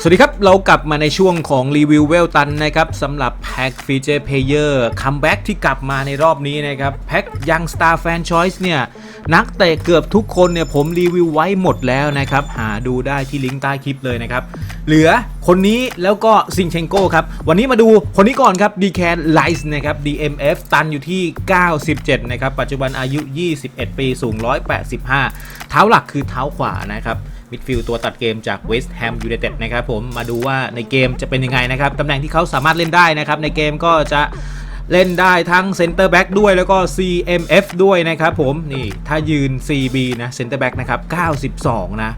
สวัสดีครับ เรากลับมาในช่วงของรีวิวเวลตันนะครับสำหรับแพ็กฟีเจอร์เพเยอร์คัมแบ็กที่กลับมาในรอบนี้นะครับ แพ็กยังสตาร์แฟนชอยส์เนี่ย นักเตะเกือบทุกคนเนี่ย ผมรีวิวไว้หมดแล้วนะครับ หาดูได้ที่ลิงก์ใต้คลิปเลยนะครับ เหลือคนนี้แล้วก็ซิงเชงโก้ครับ วันนี้มาดูคนนี้ก่อนครับดีแคนไลส์นะครับ DMF ตันอยู่ที่ 97 นะครับ ปัจจุบันอายุ 21 ปีสูง 185 เท้าหลักคือเท้าขวานะครับ มิดฟิลด์ตัวตัดเกมจากเวสต์แฮมยูไนเต็ดนะครับผมมาดูว่าในเกมจะเป็นยังไงนะครับตำแหน่งที่เขาสามารถเล่นได้นะครับในเกมก็จะเล่นได้ทั้งเซนเตอร์แบ็กด้วยแล้วก็ CMF ด้วยนะครับผมนี่ถ้ายืน CB นะเซนเตอร์แบ็กนะครับ92 นะ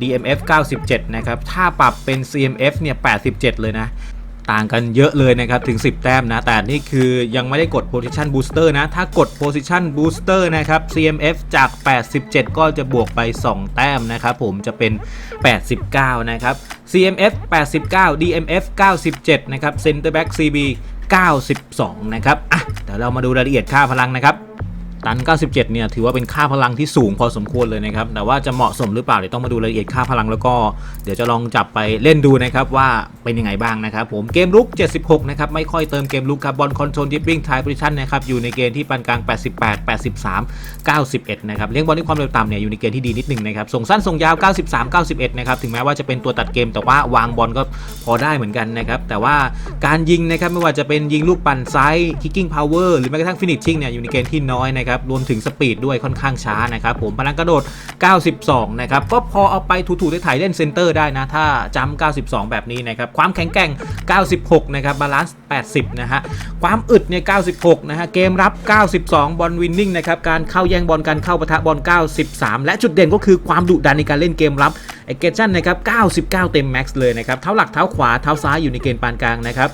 DMF 97 นะครับ ถ้าปรับเป็น CMF เนี่ย 87 เลยนะ ต่างกันเยอะเลยนะครับถึง 10 แต้มนะ แต่นี่คือยังไม่ได้กด Position Booster นะ ถ้ากด Position Booster นะครับ CMF จาก 87 ก็จะบวกไป 2 แต้มนะครับผมจะเป็น 89 นะครับ CMF 89 DMF 97 นะครับ Center Back CB 92 นะครับอะเดี๋ยวเรามาดูรายละเอียดค่าพลังนะครับ ตัน 97 เนี่ยถือว่าเป็นค่าพลังที่สูงพอสมควรเลยนะครับ แต่ว่าจะเหมาะสมหรือเปล่าเดี๋ยวต้องมาดูรายละเอียดค่าพลังแล้วก็เดี๋ยวจะลองจับไปเล่นดูนะครับว่าเป็นยังไงบ้างนะครับผมเกมลุก 76 นะครับไม่ค่อยเติมเกมลุกครับบอลคอนโทรลดิปปิ้งไทป์โพซิชันนะครับอยู่ในเกณฑ์ที่ปานกลาง 88 83 91 นะครับเลี้ยงบอลด้วยความเร็วต่ำเนี่ยอยู่ในเกณฑ์ที่ดีนิดหนึ่งนะครับส่งสั้นส่งยาว 93 91 นะครับถึงแม้ว่าจะเป็นตัวตัดเกมแต่ว่าวางบอลก็พอได้เหมือนกันนะครับแต่ว่าการยิงนะครับไม่ว่าจะเป็นยิงลูกปั่นซ้าย kicking power หรือแม้กระทั่ง finishing เนี่ยอยู่ในเกณฑ์ที่น้อยนะครับรวมถึงสปีดด้วยค่อนข้างช้านะครับผมพลังกระโดด 92 นะครับก็พอเอาไปถูๆได้ถ่ายเล่นเซนเตอร์ได้นะ ถ้าจำ92 แบบนี้นะครับความแข็งแกร่ง 96 นะครับบาลานซ์ 80 นะฮะความอึดเนี่ย 96 นะฮะเกมรับ 92 บอลวินนิ่งนะครับการเข้าแย่งบอลการเข้าปะทะบอล 93 และจุดเด่นก็คือความดุดันในการเล่นเกมรับเอเกชันนะครับ99 เต็มแม็กซ์เลยนะครับเท้าหลักเท้าขวาเท้าซ้ายอยู่ในเกณฑ์ปานกลางนะครับ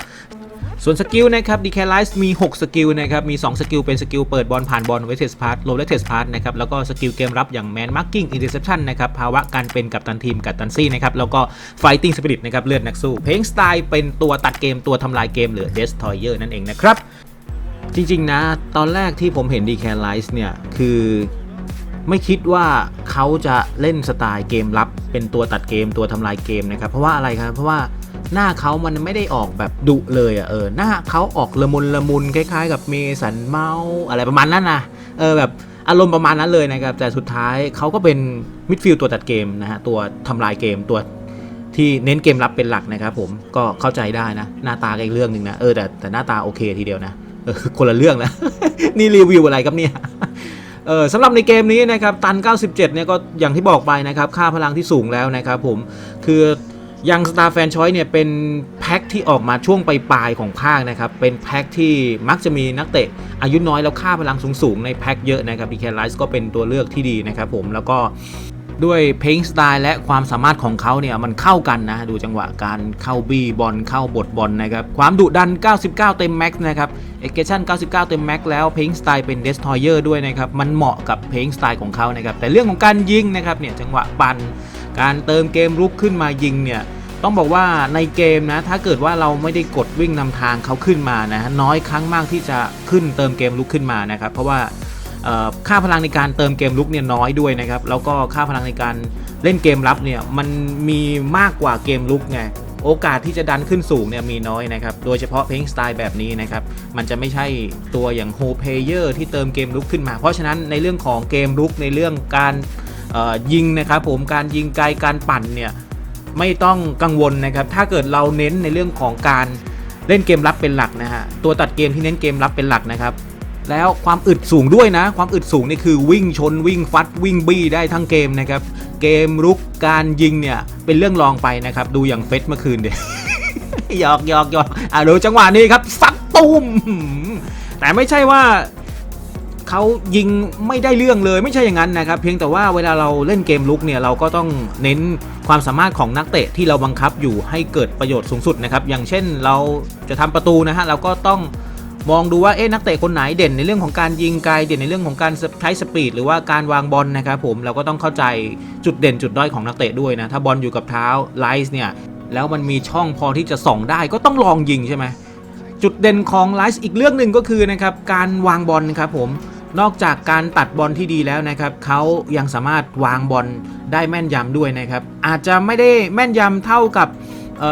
ส่วนสกิลนะครับ d e c a l i z e มี 6 สกิลนะครับมี 2 สกิลเป็นสกิลเปิดบอลผ่านบอล w e t e s Pass Low w e t e s Pass นะครับแล้วก็สกิลเกมรับอย่าง Man Marking Interception นนะครับภาวะการเป็นกับตันทีมกับตันซี่นะครับแล้วก็ Fighting Spirit นะครับเลือดนักสู้เพลงสไตล์เป็นตัวตัดเกมตัวทำลายเกมหรือ Destroyer นั่นเองนะครับจริงๆนะตอนแรกที่ผมเห็น d e c a l i z e เนี่ยคือไม่คิดว่าเขาจะเล่นสไตล์เกมรับเป็นตัวตัดเกมตัวทำลายเกมนะครับเพราะว่าอะไรครับเพราะว่า หน้าเขามันไม่ได้ออกแบบดุเลยอะ่ะเออหน้าเขาออกละมุนละมุนคล้ายๆ กับเมสันเมาอะไรประมาณนั้นนะเออแบบอารมณ์ประมาณนั้นเลยนะครับ แต่สุดท้ายเขาก็เป็นมิดฟิลด์ตัวตัดเกมนะฮะตัวทำลายเกมตัวที่เน้นเกมรับเป็นหลักนะครับผมก็เข้าใจได้นะ หน้าตาก็อีกเรื่องหนึ่งนะเออแต่แต่หน้าตาโอเคทีเดียวนะเออคนละเรื่องแล้วนี่รีวิวอะไรครับเนี่ยเออสำหรับในเกมนี้นะครับตัน 97 เนี่ยก็อย่างที่บอกไปนะครับ ค่าพลังที่สูงแล้วนะครับผมคือ ยัง Star Fan Choice เนี่ยเป็นแพ็คที่ออกมาช่วงปลายๆของภาคนะครับ เป็นแพ็คที่มักจะมีนักเตะอายุน้อยแล้วค่าพลังสูงๆ ในแพ็คเยอะนะครับ d k l i ก็เป็นตัวเลือกที่ดีนะครับผมแล้วก็ด้วยเพลงสไตล์และความสามารถของเขาเนี่ยมันเข้ากันนะ ดูจังหวะการเข้าบีบอลเข้าบทบอลนะครับ ความดุดัน 99 เต็มแม็กซ์นะครับเอเกชัน99 เต็มแม็กซ์แล้วเพลงสไตล์เป็น Destroyer ด้วยนะครับ มันเหมาะกับเพลงสไตล์ของเขานะครับ แต่เรื่องของการยิงนะครับเนี่ยจังหวะปัน การเติมเกมรุกขึ้นมายิงเนี่ยต้องบอกว่าในเกมนะ ถ้าเกิดว่าเราไม่ได้กดวิ่งนำทางเขาขึ้นมานะน้อยครั้งมากที่จะขึ้นเติมเกมลุกขึ้นมานะครับเพราะว่าค่าพลังในการเติมเกมลุกเนี่ยน้อยด้วยนะครับแล้วก็ค่าพลังในการเล่นเกมรับเนี่ยมันมีมากกว่าเกมลุกไงโอกาสที่จะดันขึ้นสูงเนี่ยมีน้อยนะครับ โดยเฉพาะเพลงสไตล์แบบนี้นะครับ มันจะไม่ใช่ตัวอย่างโฮเพเยอร์ที่เติมเกมลุกขึ้นมา เพราะฉะนั้นในเรื่องของเกมลุกในเรื่องการ ยิงนะครับผมการยิงไกลการปั่นเนี่ยไม่ต้องกังวลนะครับถ้าเกิดเราเน้นในเรื่องของการเล่นเกมรับเป็นหลักนะฮะตัวตัดเกมที่เน้นเกมรับเป็นหลักนะครับแล้วความอึดสูงด้วยนะ ความอึดสูงนี่คือวิ่งชนวิ่งฟัดวิ่งบี้ได้ทั้งเกมนะครับ เกมรุกการยิงเนี่ยเป็นเรื่องรองไปนะครับ ดูอย่างเฟสเมื่อคืนเดีหยอกหยอกหยอกอะดูจังหวะนี้ครับซัดตุ้มแต่ไม่ใช่ว่า เขายิงไม่ได้เรื่องเลยไม่ใช่อย่างนั้นนะครับ เพียงแต่ว่าเวลาเราเล่นเกมลุกเนี่ยเราก็ต้องเน้นความสามารถของนักเตะที่เราบังคับอยู่ให้เกิดประโยชน์สูงสุดนะครับ อย่างเช่นเราจะทำประตูนะฮะเราก็ต้องมองดูว่าเอ๊ะนักเตะคนไหนเด่นในเรื่องของการยิงไกลเด่นในเรื่องของการใช้สปีดหรือว่าการวางบอลนะครับผมเราก็ต้องเข้าใจจุดเด่นจุดด้อยของนักเตะด้วยนะถ้าบอลอยู่กับเท้าไลส์เนี่ยแล้วมันมีช่องพอที่จะส่องได้ก็ต้องลองยิงใช่ไหมจุดเด่นของไลซ์อีกเรื่องหนึ่งก็คือนะครับการวางบอลครับผม นอกจากการตัดบอลที่ดีแล้วนะครับเขายังสามารถวางบอลได้แม่นยำด้วยนะครับอาจจะไม่ได้แม่นยำเท่ากับ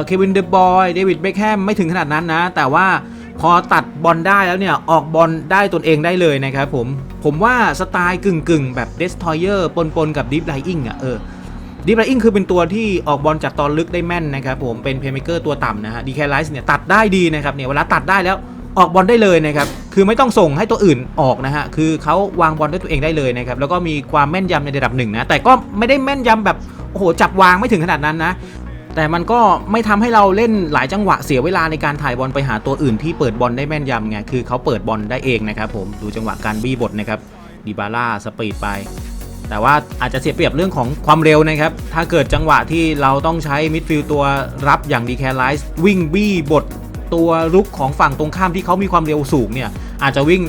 เควินเดบอยเดวิดเบคแฮมไม่ถึงขนาดนั้นนะ แต่ว่าพอตัดบอลได้แล้วเนี่ย ออกบอลได้ตนเองได้เลยนะครับผม ผมว่าสไตล์กึ่งๆ แบบ Destroyer ปนปนๆ กับ Deep Lying อะเออ Deep Lying คือเป็นตัวที่ออกบอลจากตอนลึกได้แม่นนะครับผมเป็นเพลย์เมเกอร์ตัวต่ำนะฮะดีแคลไลส์เนี่ยตัดได้ดีนะครับเนี่ยเวลาตัดได้แล้วออกบอลได้เลยนะครับ คือไม่ต้องส่งให้ตัวอื่นออกนะฮะ คือเขาวางบอลด้วยตัวเองได้เลยนะครับ แล้วก็มีความแม่นยำในระดับหนึ่งนะ แต่ก็ไม่ได้แม่นยำแบบ โอ้โห จับวางไม่ถึงขนาดนั้นนะ แต่มันก็ไม่ทำให้เราเล่นหลายจังหวะเสียเวลาในการถ่ายบอลไปหาตัวอื่นที่เปิดบอลได้แม่นยำไง คือเขาเปิดบอลได้เองนะครับผม ดูจังหวะการบี้บทนะครับดิบาร่าสปีดไป แต่ว่าอาจจะเสียเปรียบเรื่องของความเร็วนะครับ ถ้าเกิดจังหวะที่เราต้องใช้มิดฟิลด์ตัวรับอย่างดีแคลไลส์วิ่งบี้บทตัวรุกของฝั่งตรงข้ามที่เขามีความเร็วสูงเนี่ย อาจจะวิ่ง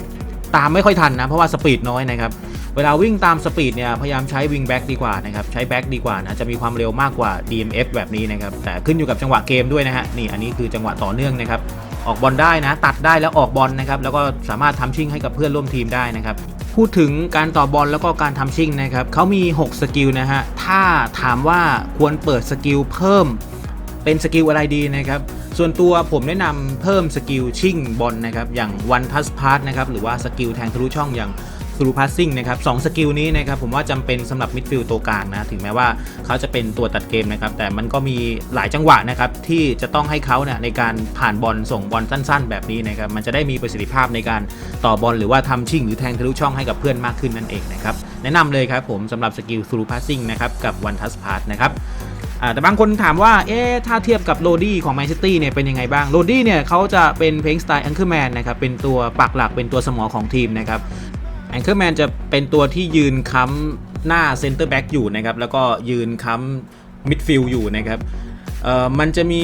ตามไม่ค่อยทันนะ เพราะว่าสปีดน้อยนะครับ เวลาวิ่งตามสปีดเนี่ยพยายามใช้วิงแบ็กดีกว่านะครับ ใช้แบ็กดีกว่านะจะมีความเร็วมากกว่า DMF แบบนี้นะครับ แต่ขึ้นอยู่กับจังหวะเกมด้วยนะฮะนี่อันนี้คือจังหวะต่อเนื่องนะครับออกบอลได้นะ ตัดได้แล้วออกบอลนะครับแล้วก็สามารถทำชิ่งให้กับเพื่อนร่วมทีมได้นะครับพูดถึงการต่อบอลแล้วก็การทำชิ่งนะครับเขามี 6 สกิลนะฮะถ้าถามว่าควรเปิดสกิลเพิ่มเป็นสกิลอะไรดีนะครับ ส่วนตัวผมแนะนำเพิ่มสกิลชิ่งบอลนะครับอย่าง one touch pass นะครับหรือว่าสกิลแทงทะลุช่องอย่าง through passing นะครับสองสกิลนี้นะครับผมว่าจำเป็นสำหรับมิดฟิลด์ตัวกลางนะถึงแม้ว่าเขาจะเป็นตัวตัดเกมนะครับแต่มันก็มีหลายจังหวะนะครับที่จะต้องให้เขาเนี่ยในการผ่านบอลส่งบอลสั้น ๆ แบบนี้นะครับมันจะได้มีประสิทธิภาพในการต่อบอลหรือว่าทำชิ่งหรือแทงทะลุช่องให้กับเพื่อนมากขึ้นนั่นเองนะครับแนะนำเลยครับผมสำหรับสกิล through passing นะครับกับ one touch pass นะครับ แต่บางคนถามว่า เอ๊ะ ถ้าเทียบกับโรดี้ของแมนซิตี้เนี่ยเป็นยังไงบ้าง โรดี้เนี่ยเขาจะเป็นเพลงสไตล์แองเกอร์แมนนะครับ เป็นตัวปักหลักเป็นตัวสมองของทีมนะครับแองเกอร์แมนจะเป็นตัวที่ยืนค้ำหน้าเซนเตอร์แบ็กอยู่นะครับ แล้วก็ยืนค้ำมิดฟิลด์อยู่นะครับมันจะมี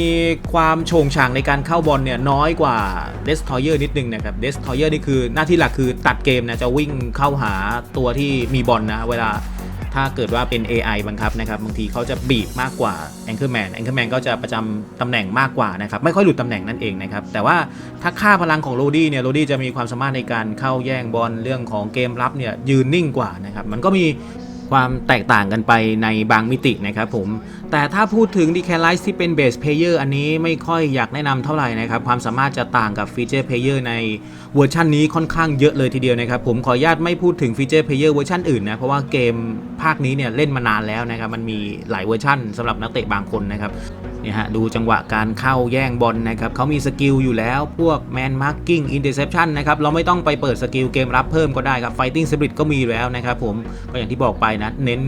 ความโฉงฉางในการเข้าบอลเนี่ยน้อยกว่าเดสทอยเออร์นิดนึงนะครับเดสทอยเออร์นี่คือหน้าที่หลักคือตัดเกมนะจะวิ่งเข้าหาตัวที่มีบอลนะเวลา ถ้าเกิดว่าเป็น AI บังคับนะครับบางทีเขาจะบีบมากกว่า Anchorman Anchorman ก็จะประจำตำแหน่งมากกว่านะครับไม่ค่อยหลุดตำแหน่งนั่นเองนะครับแต่ว่าถ้าค่าพลังของโรดี้เนี่ยโรดี้จะมีความสามารถในการเข้าแย่งบอลเรื่องของเกมรับเนี่ยยืนนิ่งกว่านะครับมันก็มี ความแตกต่างกันไปในบางมิตินะครับผม แต่ถ้าพูดถึงดีแคลไลซ์ที่เป็นเบสเพลเยอร์อันนี้ไม่ค่อยอยากแนะนำเท่าไหร่นะครับ ความสามารถจะต่างกับฟีเจอร์เพลเยอร์ในเวอร์ชันนี้ค่อนข้างเยอะเลยทีเดียวนะครับ ผมขออนุญาตไม่พูดถึงฟีเจอร์เพลเยอร์เวอร์ชันอื่นนะ เพราะว่าเกมภาคนี้เนี่ยเล่นมานานแล้วนะครับ มันมีหลายเวอร์ชันสำหรับนักเตะบางคนนะครับ เนี่ยฮะดูจังหวะการเข้าแย่งบอลนะครับเขามีสกิลอยู่แล้วพวก Man Marking Interception นะครับเราไม่ต้องไปเปิดสกิลเกมรับเพิ่มก็ได้ครับ Fighting Spirit ก็มีแล้วนะครับผมก็อย่างที่บอกไปนะเน้น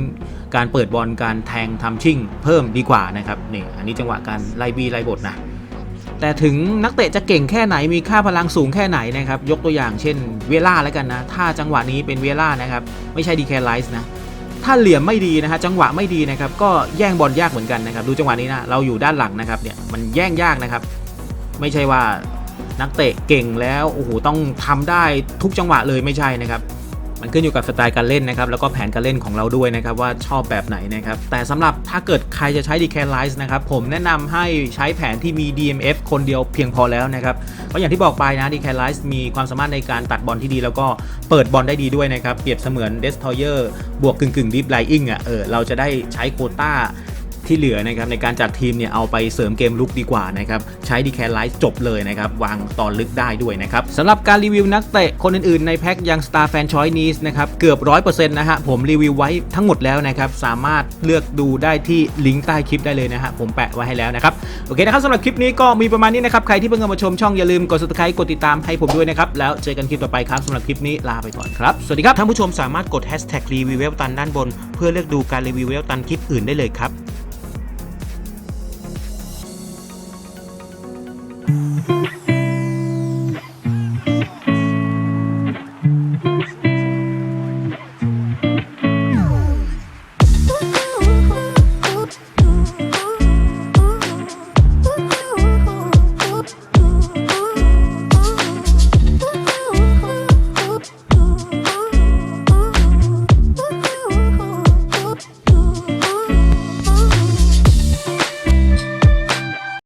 การเปิดบอลการแทงทำชิ่งเพิ่มดีกว่านะครับนี่อันนี้จังหวะการไล่บีไล่บทนะแต่ถึงนักเตะจะเก่งแค่ไหนมีค่าพลังสูงแค่ไหนนะครับยกตัวอย่างเช่นเวล่าแล้วกันนะถ้าจังหวะนี้เป็นเวล่านะครับไม่ใช่ดีแคไลส์นะ ถ้าเหลี่ยมไม่ดีนะฮะจังหวะไม่ดีนะครับก็แย่งบอลยากเหมือนกันนะครับดูจังหวะนี้นะเราอยู่ด้านหลังนะครับเนี่ยมันแย่งยากนะครับ ไม่ใช่ว่านักเตะเก่งแล้วโอ้โหต้องทำได้ทุกจังหวะเลยไม่ใช่นะครับ มันขึ้นอยู่กับสไตล์การเล่นนะครับแล้วก็แผนการเล่นของเราด้วยนะครับว่าชอบแบบไหนนะครับแต่สำหรับถ้าเกิดใครจะใช้ d e c a l i z e นะครับผมแนะนำให้ใช้แผนที่มี DMF คนเดียวเพียงพอแล้วนะครับเพราะอย่างที่บอกไปนะ d e c a l i z e มีความสามารถในการตัดบอลที่ดี แล้วก็เปิดบอลได้ดีด้วยนะครับเปรียบเสมือน Destroyer บวกกึ่งกึ่ง Deep Lying อะเออเราจะได้ใช้โคต้า ที่เหลือนะครับในการจัดทีมเนี่ยเอาไปเสริมเกมลุกดีกว่านะครับใช้ดีแค l ไลท์จบเลยนะครับวางตอนลึกได้ด้วยนะครับสำหรับการรีวิวนักเตะคนอื่นๆ ในแพ็กยัง Star Fan Choice n e นะครับเกือบ 100%นะฮะผมรีวิวไว้ทั้งหมดแล้วนะครับสามารถเลือกดูได้ที่ลิงก์ใต้คลิปได้เลยนะฮะผมแปะไว้ให้แล้วนะครับโอเคนะครับสำหรับคลิปนี้ก็มีประมาณนี้นะครับใครที่เพิ่งมาชมช่องอย่าลืมกด subscribe กดติดตามให้ผมด้วยนะครับแล้วเจอกันคลิปต่อไปครับสำหรับคลิปนี้ลาไปก่อนครับสวัสดีครับท่านผู้ชมสามารถกด hashtag รีวิวเวลตันด้านบน เพื่อเลือกดูการรีวิวเวลตันคลิปอื่นได้เลยครับ